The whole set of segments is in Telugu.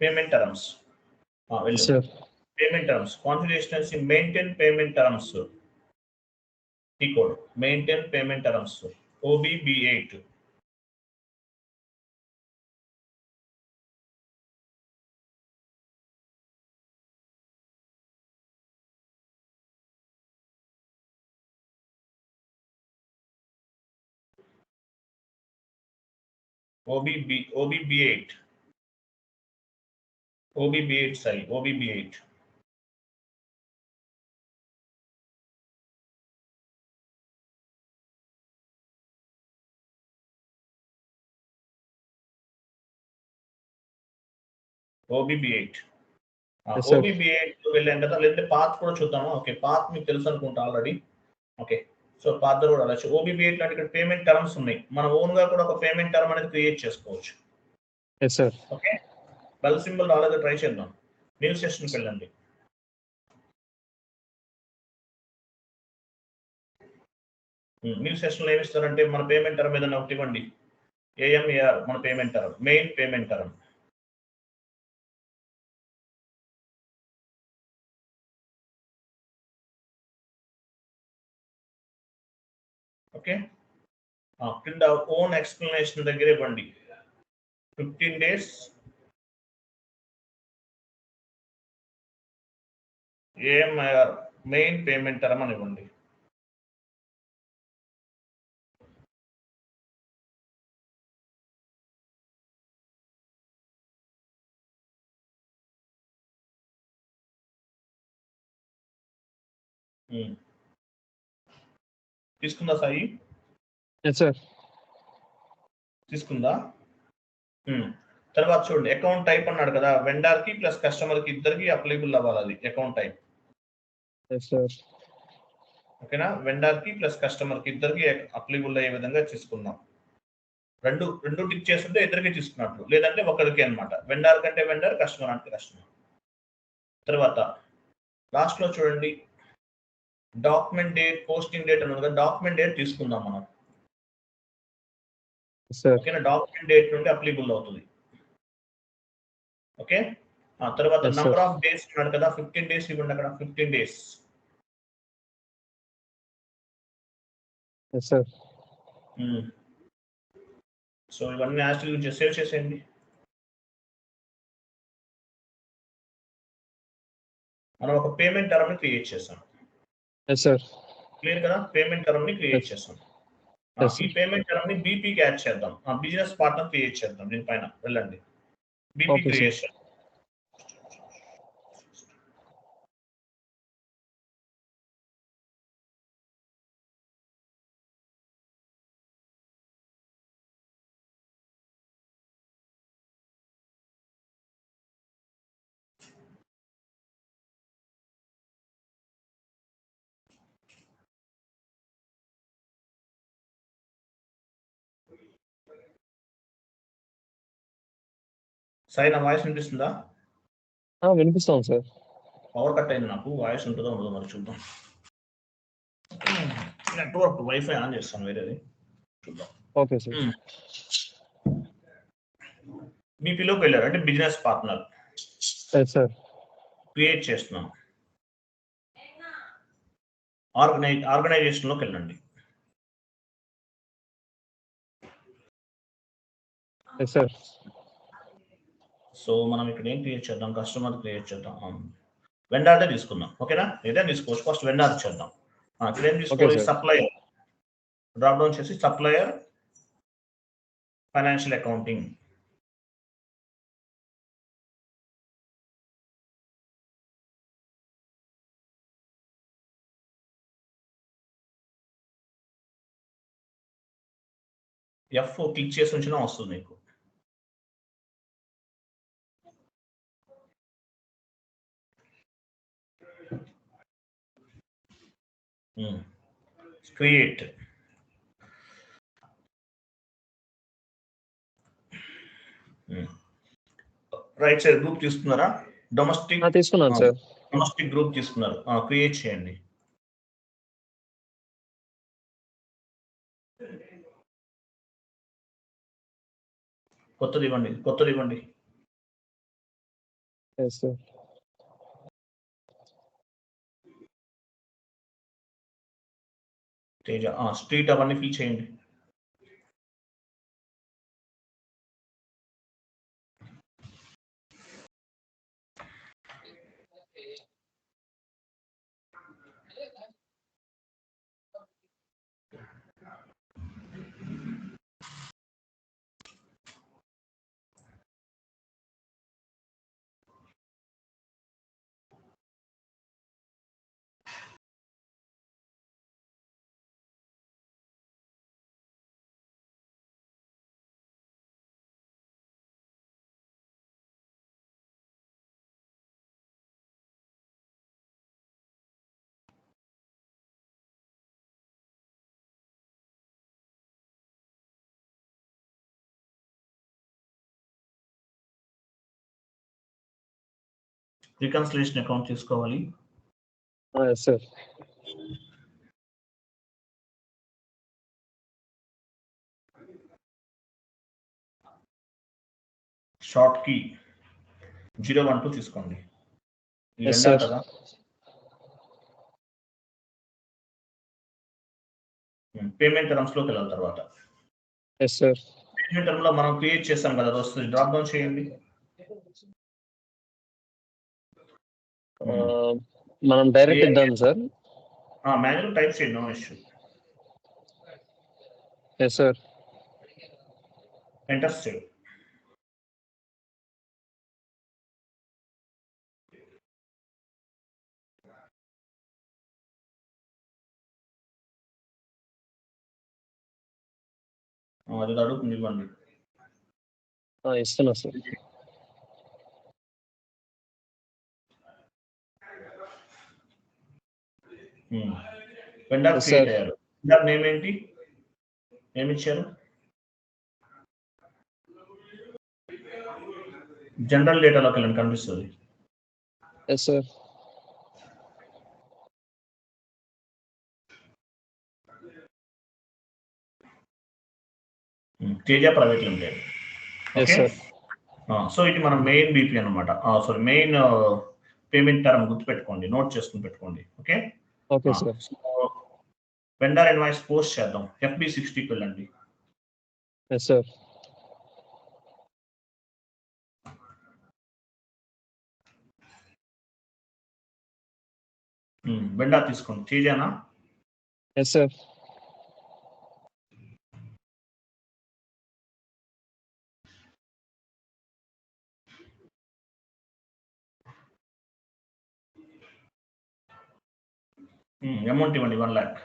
పేమెంట్ టర్మ్స్ వెళ్ళు sir payment terms configuration maintain payment terms ఈ code maintain payment terms OBB eight OBB OBB eight OBB eight sorry OBB eight OBB eight Yes, sir. OBB eight వెళ్ళాం కదా లేదంటే పాత్ కూడా చూద్దామా? ఓకే పాత్ మీకు తెలుసు అనుకుంటా ఆల్రెడీ ఓకే సో పాత్ కూడా వెళ్ళచ్చు ఓబిబి ఎయిట్ లాంటి ఇక్కడ పేమెంట్ టర్మ్స్ ఉన్నాయి. మన ఓన్గా కూడా ఒక పేమెంట్ టర్మ్ అనేది క్రియేట్ చేసుకోవచ్చు. ఓకే బెల్ సింబల్ రాలేదు ట్రై చేద్దాం. న్యూస్ సెషన్కి వెళ్ళండి. న్యూస్ సెషన్లో ఏమి ఇస్తారంటే మన పేమెంట్ టర్మ్ ఏదైనా ఒకటి ఇవ్వండి. ఏఎంఏఆర్ మన payment term main payment term okay? కింద ఓన్ ఎక్స్ప్లెనేషన్ దగ్గర ఇవ్వండి. Fifteen days AMIR main payment term అని ఇవ్వండి. ఉమ్. తీసుకుందా సాయి? సార్ తీసుకుందా? ఉమ్. తర్వాత చూడండి అకౌంట్ టైప్ అన్నాడు కదా వెండర్కి ప్లస్ కస్టమర్కి ఇద్దరికి అప్లికబుల్ అవ్వాలి అది అకౌంట్ టైప్ ఓకేనా వెండర్కి ప్లస్ కస్టమర్కి ఇద్దరికి అప్లికబుల్ అయ్యే విధంగా తీసుకుందాం రెండు రెండు టిక్ చేస్తుంటే ఇద్దరికి తీసుకున్నట్లు లేదంటే ఒకరికి అన్నమాట. వెండర్ కంటే వెండర్ కస్టమర్ అంటే కస్టమర్ తర్వాత లాస్ట్లో చూడండి. డాక్యుమెంట్ డేట్ పోస్టింగ్ డేట్ అని ఉంది కదా డాక్యుమెంట్ డేట్ తీసుకుందాం మనం ఓకేనా? డాక్యుమెంట్ డేట్ నుండి అప్లికబుల్ అవుతుంది. ఓకే? ఆ తర్వాత. నంబర్ ఆఫ్ డేస్ ఉన్నాడు కదా. ఫిఫ్టీన్ డేస్ ఇవ్వండి అక్కడ. ఫిఫ్టీన్ డేస్ సార్ సో ఇవన్నీ యాక్చువల్ సేవ్ చేసేయండి మనం ఒక పేమెంట్ టర్మ్ని క్రియేట్ చేస్తాం. ఎస్ సార్ క్లియర్ కదా? పేమెంట్ టర్మ్ని క్రియేట్. చేస్తాం. ఆ, ఈ పేమెంట్ టర్మ్ని బీపీకి యాడ్ చేద్దాం. బిజినెస్ పార్ట్నర్ క్రియేట్ చేద్దాం దీనిపైన. వెళ్ళండి. BP Okay, sir. సాయి నా వాయిస్ వినిపిస్తుందా? వినిపిస్తాం సార్. పవర్ కట్ అయింది నాకు. వాయిస్ ఉంటుందో ఉండదో మరి చూద్దాం. నెట్వర్క్ వైఫై ఆన్ చేస్తాను వేరేది. చూద్దాం. Okay sir. బీపీలోకి వెళ్ళారు? అంటే business partner yes sir create చేస్తున్నాం. ఆర్గనై ఆర్గనైజేషన్లోకి వెళ్ళండి. ఎస్ సార్ సో మనం ఇక్కడ ఏం క్రియేట్ చేద్దాం? కస్టమర్ క్రియేట్ చేద్దాం. వెండార్దే తీసుకుందాం. ఓకేనా ఏదైనా తీసుకోవచ్చు ఫస్ట్ వెండార్ చేద్దాం. ఇక్కడ ఏం తీసుకోవాలి. సప్లయర్ డ్రాప్ డౌన్ చేసి supplier financial accounting F click చేసి ఉంచినా వస్తుంది మీకు. క్రియేట్ రైట్ సైడ్ గ్రూప్ తీసుకున్నారా డొమెస్టిక్ తీసుకున్నాను సార్ డొమెస్టిక్ గ్రూప్ తీసుకున్నారు క్రియేట్ చేయండి. కొత్తది ఇవ్వండి కొత్తది ఇవ్వండి. ఎస్ సార్ తేజ స్ట్రీట్ అవన్నీ ఫిల్ చేయండి రికన్సిలేషన్ అకౌంట్ తీసుకోవాలి. Yes sir. షార్ట్కి zero one two తీసుకోండి. కదా? పేమెంట్ టర్మ్స్లోకి వెళ్ళాలి తర్వాత. పేమెంట్ టర్మ్లో మనం క్రియేట్ చేస్తాం కదా వస్తుంది డ్రాప్ డౌన్ చేయండి. మనం డైరెక్ట్ ఇద్దాం సార్. మాన్యువల్ టైప్ చేయండి no issue yes sir enter save అది అడుగుతుంది ఇవ్వండి ఇస్తున్నా సార్ వెండర్ Yes, క్రియేట్. అయ్యారు. వెండర్ నేమ్ ఏంటి? ఏమి ఇచ్చారు? జనరల్ డేటాలోకి వెళ్ళండి కనిపిస్తుంది. Yes sir Teja private limited so ఇది మన మెయిన్ బీపీ అనమాట సారీ మెయిన్ పేమెంట్ టర్మ్ గుర్తుపెట్టుకోండి నోట్ చేసుకుని పెట్టుకోండి. Okay okay sir vendor invoice post చేద్దాం ఎఫ్బి సిక్స్టీకి వెళ్ళండి ఎస్ సార్ వెండర్ తీసుకోండి తేజానా ఎస్ సార్ అమౌంట్ ఇవ్వండి one lakh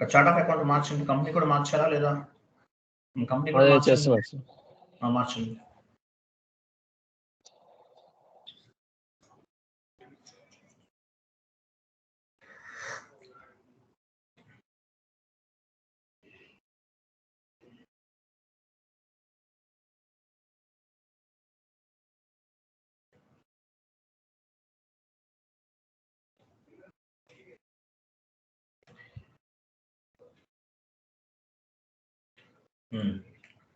chart of account మార్చండి. కంపెనీ కూడా మార్చారా లేదా? కంపెనీ కూడా మార్చండి.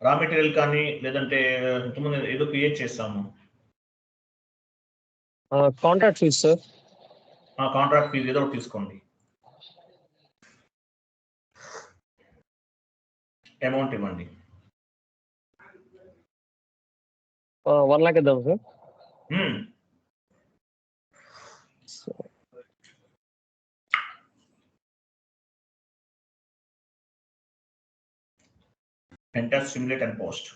రా మెటీరియల్ కానీ లేదంటే ఇంతకుముందు ఏదో క్రియేట్ చేస్తాము. Contact fees sir? ఆ కాంట్రాక్ట్ ఫీజు ఏదో ఒకటి తీసుకోండి. అమౌంట్ ఇవ్వండి. వన్ లాక్ ఇద్దాం sir? enter simulate and post.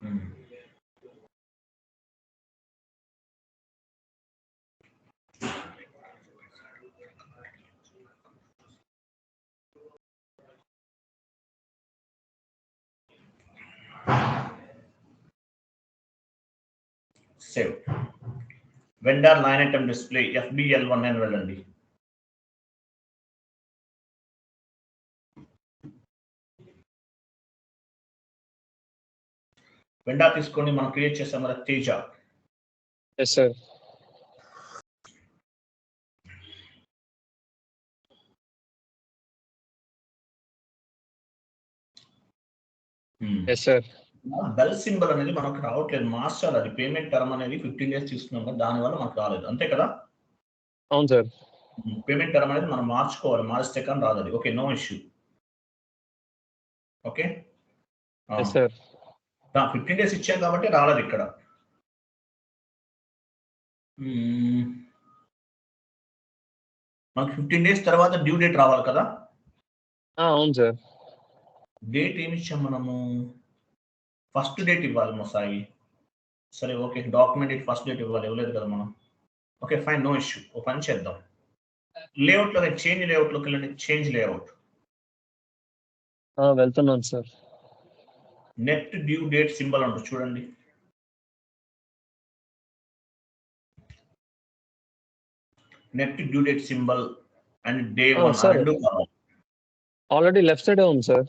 Hmm. Save. Vendor line item display FBL1 and VLND. Vendor తీసుకొని మనం క్రియేట్ చేసాం కదా Teja. Yes sir yes sir bell symbol అనేది మనకు రావట్లేదు. మార్చాలి అది పేమెంట్ టర్మ్ అనేది ఫిఫ్టీన్ డేస్ తీసుకున్నాం కదా దానివల్ల మనకు రాలేదు. అంతే కదా? అవును సార్ పేమెంట్ టర్మ్ అనేది మనం మార్చుకోవాలి. మారిస్తే కానీ రాదు అది. Okay no issue okay yes sir fifteen days ఇచ్చాం కాబట్టి రాలేదు ఇక్కడ. మనకు ఫిఫ్టీన్ డేస్ తర్వాత డ్యూ డేట్ రావాలి కదా? అవును సార్. డేట్ ఏమి ఇచ్చాం మనము? ఫస్ట్ డేట్ ఇవ్వాలి మొసాయి. సరే ఓకే. డాక్యుమెంట్ ఫస్ట్ డేట్ ఇవ్వాలి. ఇవ్వలేదు కదా మనం? ఓకే ఫైన్ నో ఇష్యూ ఓ పని చేద్దాం. లేఅవుట్లో చేంజ్ లేఅవుట్లోకి వెళ్ళండి. చేంజ్ లేఅవుట్ వెళ్తున్నాను sir. Net due date symbol ఉంటుంది చూడండి. Net due date symbol and day Oh, one. రెండు ఆల్రెడీ లెఫ్ట్ సైడే ఉంది sir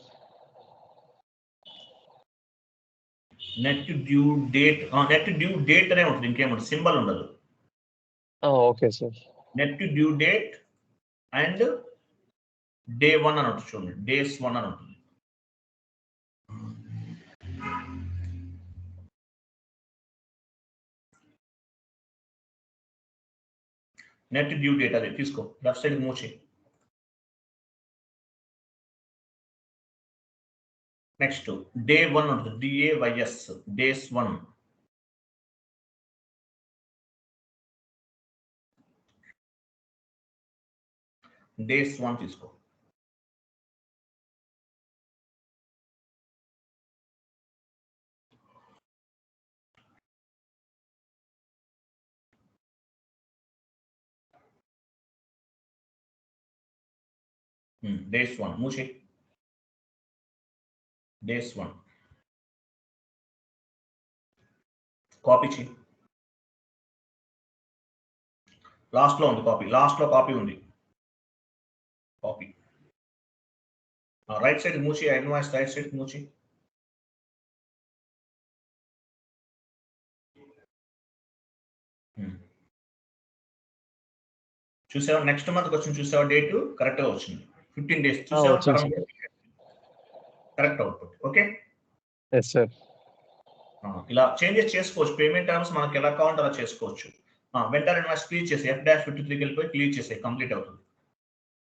net due date net due date అనే ఉంటుంది ఇంకేముంటుంది సింబల్ ఉండదు. Okay sir net due date and day one అని ఉంటుంది చూడండి డేస్ వన్ అని ఉంటుంది. నెట్ డ్యూ డేట్ అదే తీసుకో లెఫ్ట్ సైడ్ మూవ్ చేయి నెక్స్ట్ డే వన్ ఉంటుంది D A Y S days one days one తీసుకో డేస్ వన్ మూసి డేస్ వన్ కాపీ చేయి లాస్ట్లో ఉంది కాపీ లాస్ట్లో కాపీ ఉంది. కాపీ రైట్ సైడ్ మూసి ఇన్వాయిస్ రైట్ సైడ్ మూసి చూసావా? నెక్స్ట్ మంత్ వచ్చింది చూసావా డేట్ కరెక్ట్గా వచ్చింది. Fifteen days correct output okay sir ఇలా చేంజెస్ చేసుకోవచ్చు. పేమెంట్ టర్మ్స్ మనకి ఎలా కావాలంటే అలా చేసుకోవచ్చు. వెంటనే క్లియర్ చేసి ఎఫ్ డాష్ ఫిఫ్టీ త్రీకి వెళ్ళిపోయి క్లియర్ చేసే కంప్లీట్ అవుతుంది.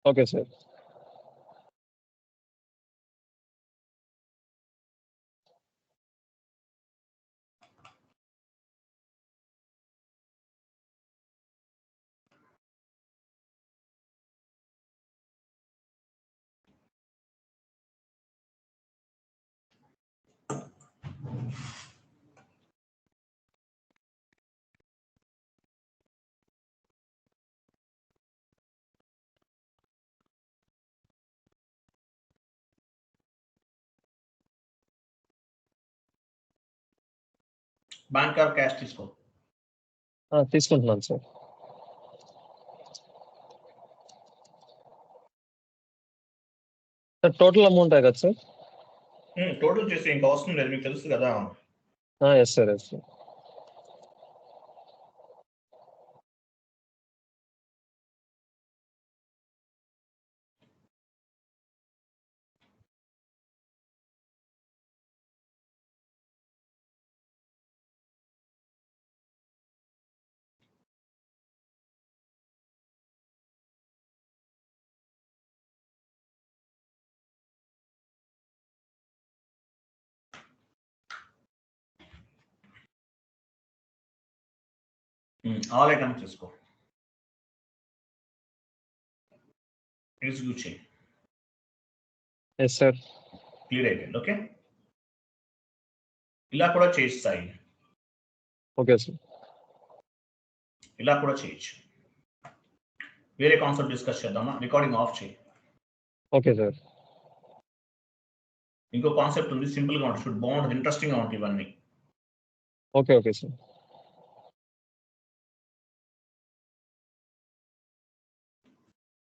Okay sir bank or cash తీసుకో. తీసుకుంటున్నాను సార్. సార్ టోటల్ అమౌంట్ కదా సార్? టోటల్ చేసి ఇంకా అవసరం లేదు మీకు తెలుసు కదా. Yes sir yes sir all items తీసుకో ఎగ్జిక్యూట్ చేయి. ఎస్ సార్ క్లియర్ అయిపోయింది ఓకే? ఇలా కూడా చేయిస్తాయి ఓకే సార్ ఇలా కూడా చేయొచ్చు. వేరే కాన్సెప్ట్ డిస్కస్ చేద్దామా? రికార్డింగ్ ఆఫ్ చేయి. ఓకే సార్ ఇంకో కాన్సెప్ట్ ఉంది సింపుల్గా ఉంటుంది బాగుంటుంది ఇంట్రెస్టింగ్గా ఉంటుంది ఇవన్నీ. Okay okay sir